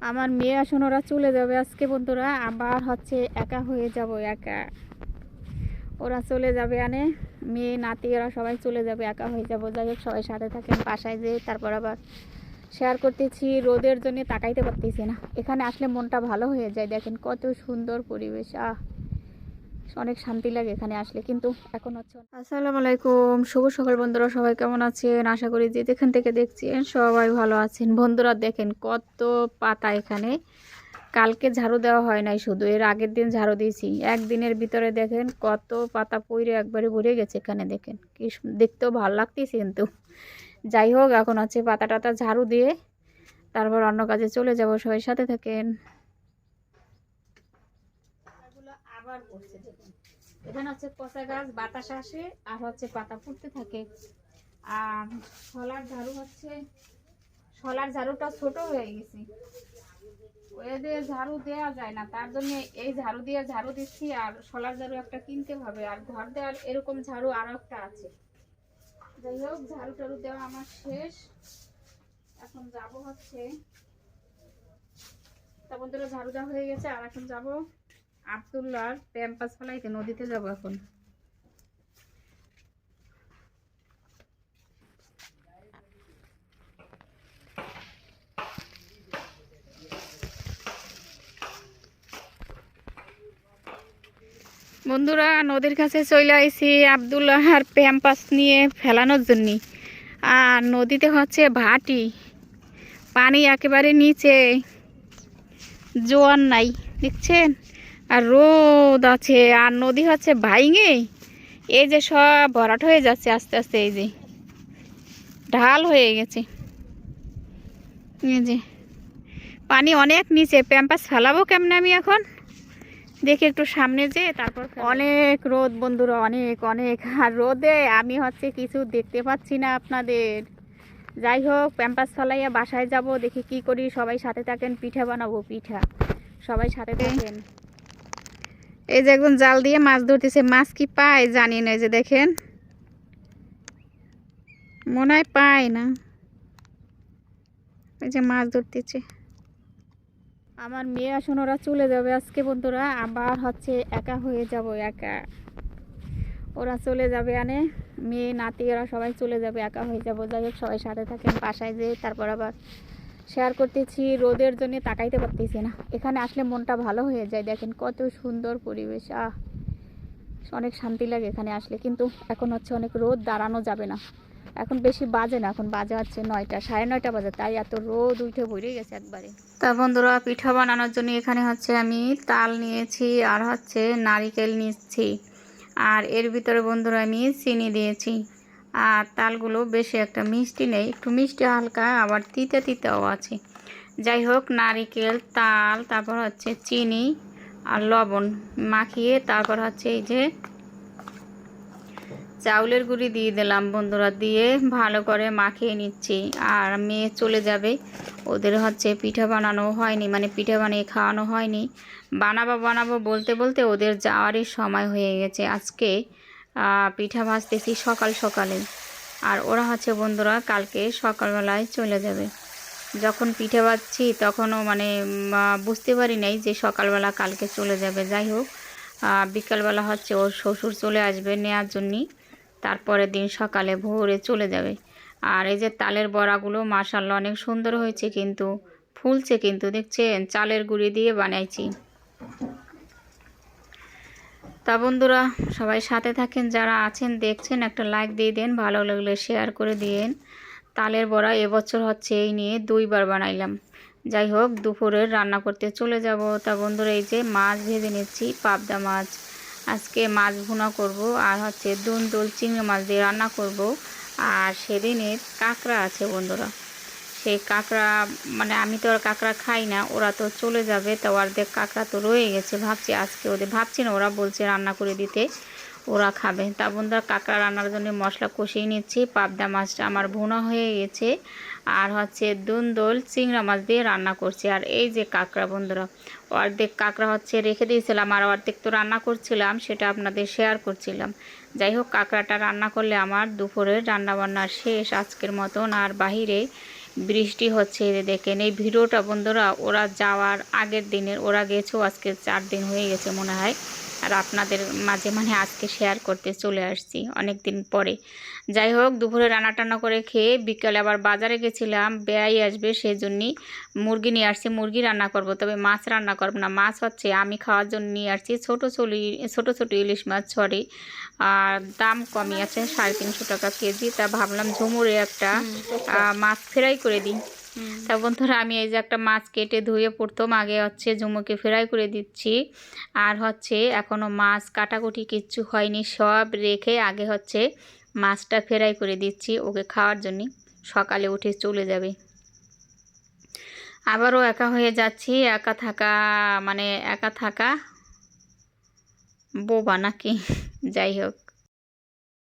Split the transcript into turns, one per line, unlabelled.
আমার মেয়ে আসুন, ওরা চলে যাবে। আজকে বন্ধুরা, আবার হচ্ছে একা হয়ে যাব, একা। ওরা চলে যাবে, আনে। মেয়ে, নাতি, ওরা সবাই চলে যাবে, একা হয়ে যাব। যাই হোক, সবাই সাথে থাকেন, বাসায় যেয়ে তারপর আবার শেয়ার করতেছি। রোদের জন্য তাকাইতে পারতেছি না। এখানে আসলে মনটা ভালো হয়ে যায়, দেখেন কত সুন্দর পরিবেশ, আহ! অনেক শান্তি লাগে এখানে আসলে, কিন্তু এখন হচ্ছে আসসালামু আলাইকুম, শুভ সকাল বন্ধুরা, সবাই কেমন আছেন? আশা করি যে যেখান থেকে দেখছেন সবাই ভালো আছেন। বন্ধুরা, দেখেন কত পাতা এখানে। কালকে ঝাড়ু দেওয়া হয় নাই শুধু, এর আগের দিন ঝাড়ু দিয়েছি। একদিনের ভিতরে দেখেন কত পাতা পইরে একবারে ভরে গেছে এখানে, দেখেন। কি দেখতেও ভালো লাগতেছে কিন্তু। যাই হোক, এখন হচ্ছে পাতা টাতা ঝাড়ু দিয়ে তারপর অন্য কাজে চলে যাব, সবাই সাথে থাকেন। আবার পড়ছে দেখুন এখানে হচ্ছে পচা গাছ, বাতাস আসে আর হচ্ছে পাতা ফুটতে থাকে। আর শলার ঝাড়ু হচ্ছে, শলার ঝাড়ুটা ছোট হয়ে গেছে। ওয়ে দিয়ে ঝাড়ু দেওয়া যায় না, তার জন্য এই ঝাড়ু দিয়ে ঝাড়ু দিচ্ছি আর শলার ঝাড়ু একটা কিনতে হবে আর ঘর দেওয়ার এরকম ঝাড়ু আরও একটা আছে। যাই হোক, ঝাড়ু টাড়ু দেওয়া আমার শেষ। এখন যাব হচ্ছে, তা বন্ধুরা ঝাড়ু দেওয়া হয়ে গেছে, আর এখন যাব আবদুল্লার প্যাম্পাস ফেলাইতে নদীতে যাব এখন। বন্ধুরা, নদীর কাছে চলে আইছি আবদুল্লাহ আর প্যাম্পাস নিয়ে ফেলানোর জন্য। আর নদীতে হচ্ছে ভাটি। পানি একেবারে নিচে জোয়ার নাই। দেখছেন? আর রোদ আছে, আর নদী হচ্ছে ভাইঙে। এই যে সব ভরাট হয়ে যাচ্ছে আস্তে আস্তে, এই যে ঢাল হয়ে গেছে। এই যে পানি অনেক নিচে, প্যাম্পাস ফেলাবো কেমনে আমি এখন? দেখি একটু সামনে যে, তারপর অনেক রোদ বন্ধুরা, অনেক অনেক। আর রোদে আমি হচ্ছে কিছু দেখতে পাচ্ছি না আপনাদের। যাই হোক, প্যাম্পাস ফলাইয়া বাসায় যাব, দেখি কি করি। সবাই সাথে থাকেন, পিঠা বানাবো, পিঠা। সবাই সাথে থাকেন। এই যে একদম জাল দিয়ে মাছ ধরতেছে। মাছ কি পায় জানি না, এই যে দেখেন। মনে হয় পায় না। এই যে মাছ ধরতেছে। আমার মেয়ে আসুন, ওরা চলে যাবে আজকে বন্ধুরা। আবার হচ্ছে একা হয়ে যাব, একা। ওরা চলে যাবে আনে। মেয়ে, নাতি, ওরা সবাই চলে যাবে, একা হয়ে যাব। যাই হোক, সবাই সাথে থাকেন, বাসায় যেয়ে, তারপর আবার শেয়ার করতেছি, রোদের জন্য তাকাইতে পারতেছি না। এখানে আসলে মনটা ভালো হয়ে যায়, দেখেন কত সুন্দর পরিবেশ, আহ! অনেক শান্তি লাগে এখানে আসলে, কিন্তু এখন হচ্ছে অনেক রোদ, দাঁড়ানো যাবে না। এখন বেশি বাজে না, এখন বাজে হচ্ছে নয়টা, সাড়ে নয়টা বাজে, তাই এত রোদ উঠে ভরে গেছে একবারে। তা বন্ধুরা, পিঠা বানানোর জন্য এখানে হচ্ছে আমি তাল নিয়েছি আর হচ্ছে নারিকেল নিচ্ছি। আর এর ভিতরে বন্ধুরা আমি চিনি দিয়েছি। আর তালগুলো বেশি একটা মিষ্টি নেই। একটু মিষ্টি হালকা, আবার তিতে তিতেও আছে। যাই হোক, নারিকেল, তাল, তারপর হচ্ছে চিনি আর লবণ মাখিয়ে তারপর হচ্ছে এই যে চাউলের গুঁড়ি দিয়ে দিলাম বন্ধুরা। দিয়ে ভালো করে মাখিয়ে নিচ্ছি। আর মেয়ে চলে যাবে। ওদের হচ্ছে পিঠা বানানো হয়নি মানে পিঠা বানিয়ে খাওয়ানো হয়নি। বানাবো বানাবো বলতে বলতে ওদের যাওয়ারই সময় হয়ে গেছে। আজকে পিঠা ভাজতেছি সকাল সকালে। আর ওরা হচ্ছে, বন্ধুরা, কালকে সকালবেলায় চলে যাবে। যখন পিঠে ভাজছি তখনও মানে বুঝতে পারি নাই যে সকালবেলা কালকে চলে যাবে। যাই হোক বিকালবেলা হচ্ছে ওর শ্বশুর চলে আসবে নেওয়ার জন্যই তারপরের দিন সকালে ভোরে চলে যাবে। আর এই যে তালের বড়াগুলো মাসাল্লাহ অনেক সুন্দর হয়েছে কিন্তু, ফুলছে কিন্তু, দেখছেন? চালের গুঁড়ি দিয়ে বানাইছি। তা বন্ধুরা, সবাই সাথে থাকেন, যারা আছেন দেখছেন, একটা লাইক দিয়ে দেন, ভালো লাগলে শেয়ার করে দিয়েন। তালের বড়া এবছর হচ্ছে এই নিয়ে দুইবার বানাইলাম। যাই হোক, দুপুরের রান্না করতে চলে যাব। তা বন্ধুরা, এই যে মাছ ভেজে নিচ্ছি, পাবদা মাছ। আজকে মাছ ভুনা করব, আর হচ্ছে দুন দোল চিংড়ি মাছ দিয়ে রান্না করব। আর সেদিনের কাঁকড়া আছে বন্ধুরা। সেই কাঁকড়া মানে আমি তো আর কাঁকড়া খাই না, ওরা তো চলে যাবে, তো অর্ধেক কাঁকড়া তো রয়ে গেছে, ভাবছি আজকে ওদের, ভাবছি না ওরা বলছে রান্না করে দিতে, ওরা খাবে। তা বন্ধুরা, কাঁকড়া রান্নার জন্য মশলা কষিয়ে নিচ্ছি, পাবদা মাছটা আমার ভুনা হয়ে গেছে, আর হচ্ছে দুন্দোল চিংড়া মাছ দিয়ে রান্না করছি, আর এই যে কাঁকড়া বন্ধুরা, অর্ধেক কাঁকড়া হচ্ছে রেখে দিয়েছিলাম, আর অর্ধেক তো রান্না করছিলাম, সেটা আপনাদের শেয়ার করছিলাম। যাই হোক, কাঁকড়াটা রান্না করলে আমার দুপুরের রান্নাবান্না শেষ, আজকের মতন, আর বাহিরে বৃষ্টি হচ্ছে দেখেন। এই ভিডিওটা বন্ধুরা, ওরা যাওয়ার আগের দিনের, ওরা গেছেও আজকে চার দিন হয়ে গেছে মনে হয়। আর আপনাদের মাঝে মানে আজকে শেয়ার করতে চলে আসছি অনেক দিন পরে। যাই হোক দুপুরে রান্না টান্না করে খেয়ে বিকালে আবার বাজারে গেছিলাম বেয়াই আসবে সেই জন্যই মুরগি নিয়ে আসছি মুরগি রান্না করব। তবে মাছ রান্না করব না মাছ হচ্ছে আমি খাওয়ার জন্য নিয়ে আসছি ছোটো চলি ছোটো ছোটো ইলিশ মাছ ছড়ে আর দাম কমই আছে সাড়ে তিনশো টাকা কেজি। তা ভাবলাম ঝুমুরে একটা মাছ ফ্রাই করে দিই। তা বন্ধুরা, আমি এই যে একটা মাছ কেটে ধুয়ে পড়তাম, আগে হচ্ছে ঝুমুকে ফ্রাই করে দিচ্ছি। আর হচ্ছে এখনও মাছ কাটাকুটি কিচ্ছু হয়নি, সব রেখে আগে হচ্ছে মাছটা ফ্রাই করে দিচ্ছি, ওকে খাওয়ার জন্য। সকালে উঠে চলে যাবে। আবারও একা হয়ে যাচ্ছি, একা থাকা মানে একা থাকা বোবা নাকি? যাই হোক।